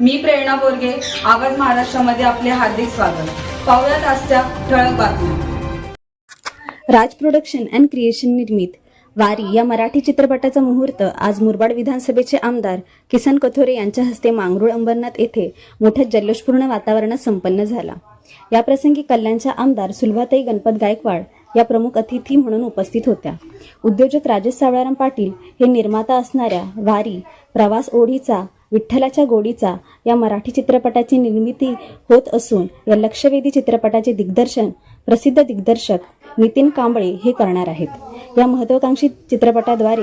मी प्रेरणा बोरगे आवाज महाराष्ट्रामध्ये आपले हार्दिक स्वागत. पाहुयात आजच्या ठळक बातम्या. राज प्रोडक्शन अँड क्रिएशन निर्मित. वारी या मराठी चित्रपटाचा मुहूर्त आज मुरबाड विधानसभेचे आमदार किसन कथोरे यांच्या हस्ते मांगरूळ अंबरनाथ येथे मोठ्या जल्लोषपूर्ण वातावरणात संपन्न झाला. या प्रसंगी कल्याणच्या आमदार सुलभाताई गणपत गायकवाड या प्रमुख अतिथी म्हणून उपस्थित होत्या. उद्योजक राजेश सावळाराम पाटील हे निर्माता असणाऱ्या वारी प्रवास ओढीचा विठ्ठलाच्या गोडीचा या मराठी चित्रपटाची निर्मिती होत असून या लक्षवेधी चित्रपटाचे दिग्दर्शन प्रसिद्ध दिग्दर्शक नितीन कांबळे हे करणार आहेत. या महत्वाकांक्षी चित्रपटाद्वारे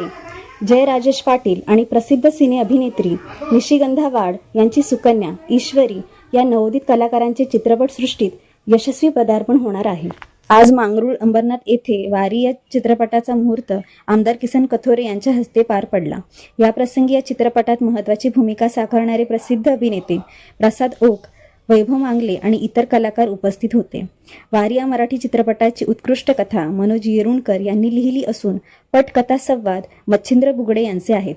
जय राजेश पाटील आणि प्रसिद्ध सिने अभिनेत्री निशिगंधा वाड यांची सुकन्या ईश्वरी या नवोदित कलाकारांचे चित्रपटसृष्टीत यशस्वी पदार्पण होणार आहे. आज मांगरूळ अंबरनाथ येथे वारी या चित्रपटाचा मुहूर्त आमदार किसन कथोरे यांच्या हस्ते पार पडला. या प्रसंगी या चित्रपटात महत्त्वाची भूमिका साकारणारे प्रसिद्ध अभिनेते प्रसाद ओक वैभव मांगले आणि इतर कलाकार उपस्थित होते. वारी या मराठी चित्रपटाची उत्कृष्ट कथा मनोज येरुणकर यांनी लिहिली असून पटकथा संवाद मच्छिंद्र बुगडे यांचे आहेत.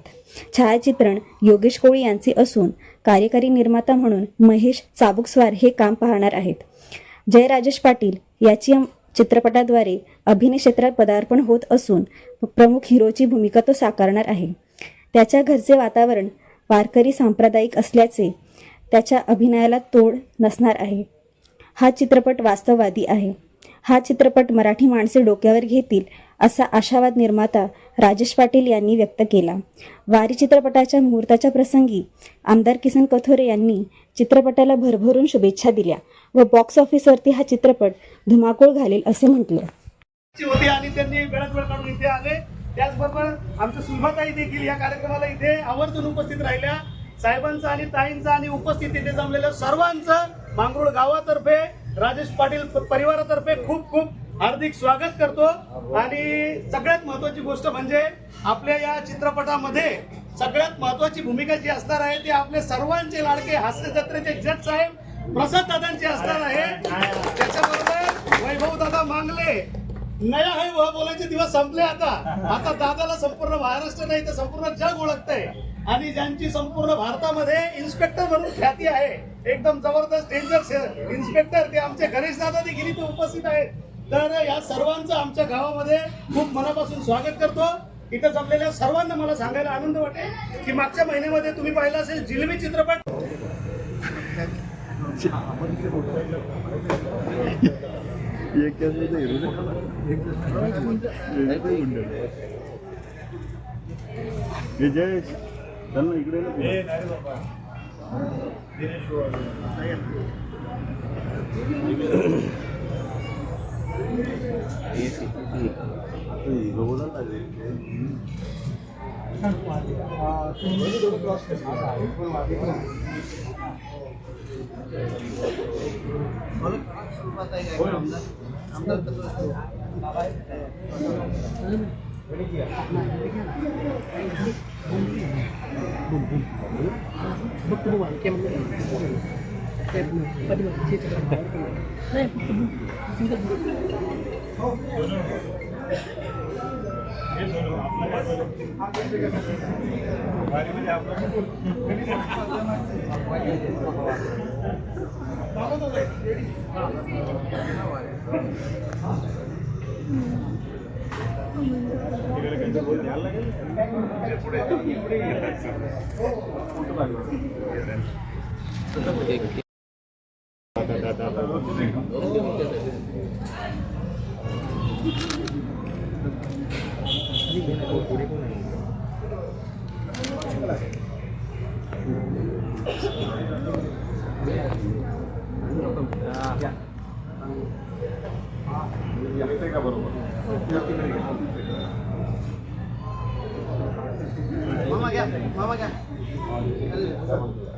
छायाचित्रण योगेश कोळी यांचे असून कार्यकारी निर्माता म्हणून महेश चाबुकस्वार हे काम पाहणार आहेत. जय राजेश पाटील याची चित्रपटाद्वारे अभिनय क्षेत्रात पदार्पण होत असून प्रमुख हिरोची भूमिका तो साकारणार आहे. त्याच्या घरचे वातावरण वारकरी सांप्रदायिक असल्याचे त्याच्या अभिनयाला तोड नसणार आहे. हा चित्रपट वास्तववादी आहे. हा चित्रपट मराठी माणसे डोक्यावर घेतील असा आशावाद निर्माता राजेश पाटील यांनी व्यक्त केला. वारी चित्रपटाच्या मुहूर्ताच्या प्रसंगी आमदार किसन कथोरे यांनी चित्रपटाला भरभरून शुभेच्छा दिल्या व बॉक्स ऑफिसवरती हा चित्रपट धुमाकूळ घालेल असे म्हटलं. आणि त्यांनी वेळात वेळ काढून इथे आले. त्याचबरोबर आमच्या सुलभाताई देखील या कार्यक्रमाला इथे आवर्जून उपस्थित राहिल्या. साहेबांचं आणि ताईंचं आणि उपस्थित इथे जमलेल्या सर्वांचं मांगरूळ गावातर्फे राजेश पाटील परिवारातर्फे खूप खूप हार्दिक स्वागत करतो. आणि सगळ्यात महत्वाची गोष्ट म्हणजे आपल्या या चित्रपटामध्ये सगळ्यात महत्वाची भूमिका जी असणार आहे ती आपले सर्वांचे लाडके हास्य जत्रेचे जज साहेब प्रसाद दादांची असणार आहे. त्याच्याबरोबर वैभव दादा मांगले. नया आहे वह बोलायचे दिवस संपले आता. आता दादाला संपूर्ण महाराष्ट्र नाही तर संपूर्ण जग ओळखतंय. आणि ज्यांची संपूर्ण भारतामध्ये इन्स्पेक्टर म्हणून ख्याती आहे एकदम जबरदस्त डेंजर इन्स्पेक्टर ते आमचे गणेश दादा देखील इथे उपस्थित आहेत. तर या सर्वांचं आमच्या गावामध्ये खूप मनापासून स्वागत करतो. इथं जमलेल्या सर्वांना मला सांगायला आनंद वाटेल की मागच्या महिन्यामध्ये तुम्ही पाहिलं असेल जिलबी चित्रपट. ये कैसे दे हे जयेश चल ना इकडे ना. आता हे गवळण पुढे Mama gel, mama gel.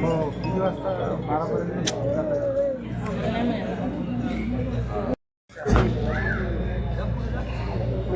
뭐, 비디오 왔어요. 말아버리는 거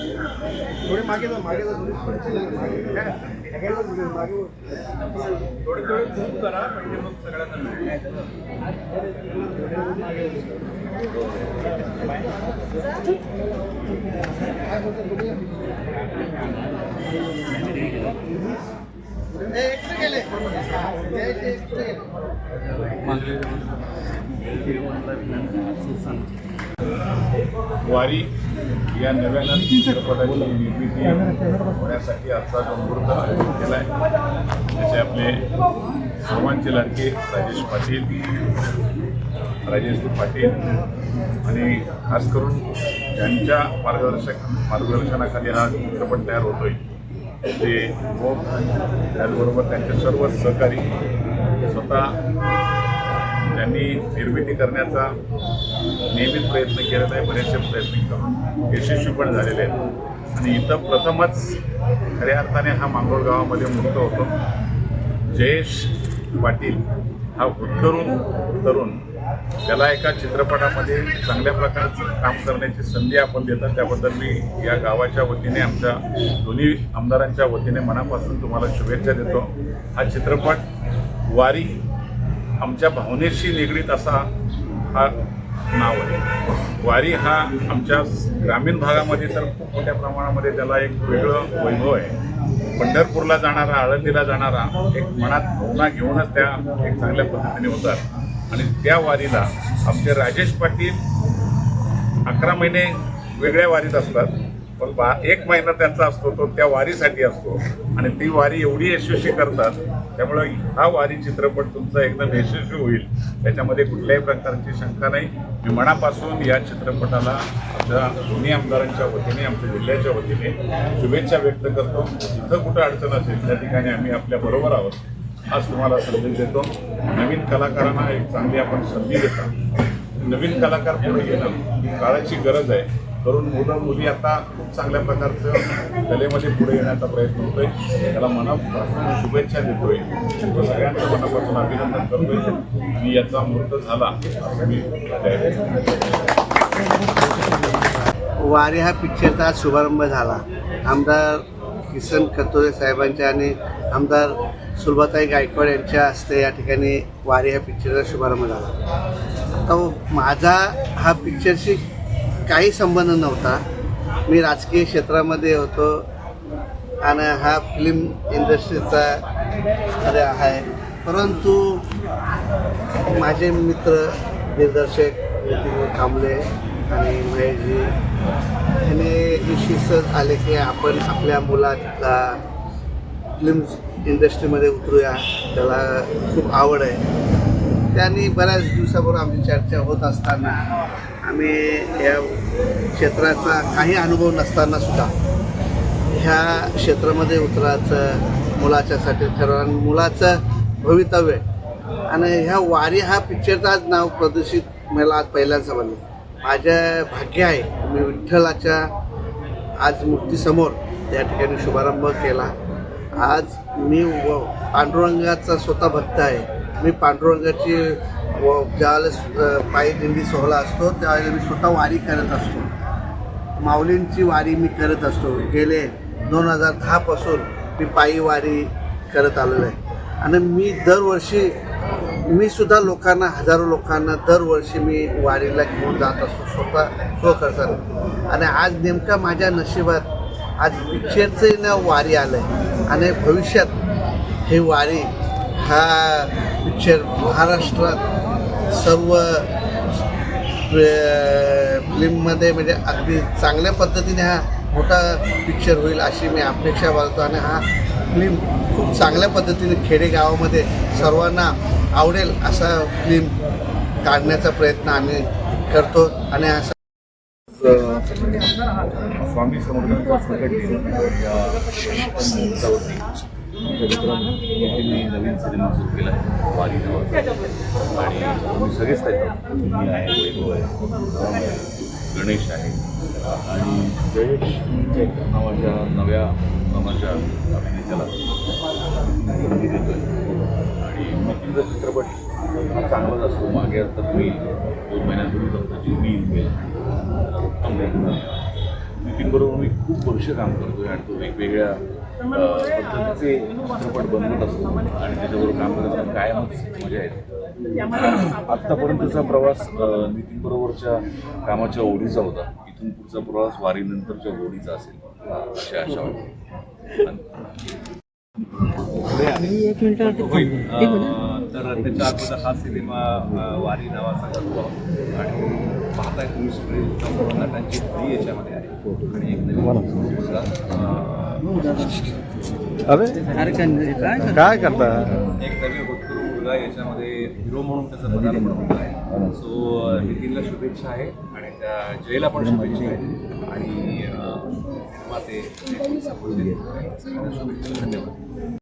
थोडे. मागे जा. मागे जा. ए, इकडे गेले ते- ते इकडे गेले. वारी या नव्यानं चित्रपटाची निर्मिती होण्यासाठी आजचा जो मुहूर्त आयोजित केला आहे त्याचे आपले सर्वांचे लाडके राजेश पाटील राजेश पाटील आणि खास करून त्यांच्या मार्गदर्शक मार्गदर्शनाखाली हा चित्रपट तयार होतोय. ते व त्याचबरोबर त्यांचे सर्व सहकारी स्वतः त्यांनी निर्मिती करण्याचा नेहमीच प्रयत्न केलेला आहे बरेचसे प्रयत्न करून. यशस्वी पण झालेले आहेत. आणि इथं प्रथमच खऱ्या अर्थाने हा मांगोळ गावामध्ये मुक्त होतो. जयेश पाटील हा उत्करून तरुण त्याला एका चित्रपटामध्ये चांगल्या प्रकारचं काम करण्याची संधी आपण देतात. त्याबद्दल मी या गावाच्या वतीने आमच्या दोन्ही आमदारांच्या वतीने मनापासून तुम्हाला शुभेच्छा देतो. हा चित्रपट वारी आमच्या भावनेशी निगडीत असा हा नाव आहे. वारी हा आमच्या ग्रामीण भागामध्ये तर खूप मोठ्या प्रमाणामध्ये त्याला एक वेगळं वैभव आहे. पंढरपूरला जाणारा आळंदीला जाणारा एक मनात भावना घेऊनच त्या एक चांगल्या पद्धतीने होतात. आणि त्या वारीला आमचे राजेश पाटील अकरा महिने वेगळ्या वारीत असतात. पण बा एक महिना त्यांचा असतो तो त्या वारीसाठी असतो. आणि ती वारी एवढी यशस्वी करतात त्यामुळे हा वारी चित्रपट तुमचा एकदम यशस्वी होईल. त्याच्यामध्ये कुठल्याही प्रकारची शंका नाही. मी मनापासून या चित्रपटाला आमच्या दोन्ही आमदारांच्या वतीने आमच्या जिल्ह्याच्या वतीने शुभेच्छा व्यक्त करतो. जिथं कुठं अडचण असेल त्या ठिकाणी आम्ही आपल्या बरोबर आहोत आज तुम्हाला संदेश देतो. नवीन कलाकारांना एक चांगली आपण संधी देतो नवीन कलाकार पुढे येणं ही काळाची गरज आहे. करून मुलं मुली आता खूप चांगल्या प्रकारचं कलेमध्ये पुढे येण्याचा प्रयत्न होतोय. त्याला मनापासून शुभेच्छा देतोय. तो सगळ्यांचं मनापासून अभिनंदन करतोय. आणि याचा मुहूर्त झाला असं मी वारी हा पिक्चरचा आज शुभारंभ झाला. आमदार किसन कतोरे साहेबांच्या आणि आमदार सुलभाताई गायकवाड यांच्या हस्ते या ठिकाणी वारी ह्या पिक्चरचा शुभारंभ झाला. तो माझा हा पिक्चरशी काही संबंध नव्हता. मी राजकीय क्षेत्रामध्ये होतो आणि हा फिल्म इंडस्ट्रीचा अरे आहे. परंतु माझे मित्र दिग्दर्शक नितीन कांबळे आणि महेशजी याने शिस्त आले की आपण आपल्या मुलाला फिल्म इंडस्ट्रीमध्ये उतरूया. त्याला खूप आवड आहे. त्यांनी बऱ्याच दिवसापूर्वी आमची चर्चा होत असताना आम्ही या क्षेत्राचा काही अनुभव नसताना सुद्धा ह्या क्षेत्रामध्ये उतरायचं मुलाच्यासाठी ठरवलं आणि मुलाचं भवितव्य. आणि ह्या वारी हा पिक्चरचं आज नाव प्रदर्शित मला आज पहिल्यांदा समजलं माझ्या भाग्य आहे मी विठ्ठलाच्या आज मूर्तीसमोर त्या ठिकाणी शुभारंभ केला. आज मी व पांडुरंगाचा स्वतः भक्त आहे. मी पांडुरंगाची व ज्यावेळेस अ, पायी दिंडी सोहळा असतो त्यावेळेला मी स्वतः वारी करत असतो. माऊलींची वारी मी करत असतो. गेले दोन हजार दहापासून मी पायी वारी करत आलेलो आहे. आणि मी दरवर्षी मी सुद्धा लोकांना हजारो लोकांना दरवर्षी मी वारीला घेऊन जात असतो. स्वतः स्वखर्चाने. आणि आज नेमका माझ्या नशिबात आज पिक्चरचं ना वारी आलं आहे आणि भविष्यात हे वारी हा पिक्चर महाराष्ट्रात सर्व फिल्ममध्ये म्हणजे अगदी चांगल्या पद्धतीने हा मोठा पिक्चर होईल अशी मी अपेक्षा बाळगतो. आणि हा फिल्म खूप चांगल्या पद्धतीने खेडेगावामध्ये सर्वांना आवडेल असा फिल्म काढण्याचा प्रयत्न आम्ही करतो. आणि असा स्वामी समर्थांचा प्रकट दिन मी मुहूर्तावरती आमच्या मित्रांनी नवीन सिनेमा सुरू केला आहे वारी नावाचा. आणि आम्ही सगळेच मी आहे वैभव आहे गणेश आहे. आणि जयेश नावाच्या नव्या माझ्या अभिनेत्याला संधी आहे आणि मग चित्रपट हा चांगलाच असतो. मागे आता तुम्ही दोन महिन्यांपूर्वी फक्त जी मी नितीन बरोबर मी खूप वर्ष काम करतो आहे आणि तो वेगवेगळ्या पद्धतीचे चित्रपट बनवत असतो आणि त्याच्याबरोबर काम करताना कायमच मजा येते? आत्तापर्यंतचा प्रवास नितीन बरोबरच्या कामाच्या ओढीचा होता. इथून पुढचा प्रवास वारीनंतरच्या ओढीचा असेल. अशी आशा वाटते तर त्याच्या अगोदर हा सिनेमा वारी नावाचा करतो आणि पाहताय तुम्ही सगळे नटांची याच्यामध्ये आहे. आणि एक नवीन मुलगा, अं, काय करता? एक नवीन होतकरू मुलगा याच्यामध्ये हिरो म्हणून त्याचं पदार्पण होत. आहे सो नितीनला शुभेच्छा आहे आणि त्या जयला पण शुभेच्छा आहे. आणि निर्माते सगळ्यांना शुभेच्छा धन्यवाद.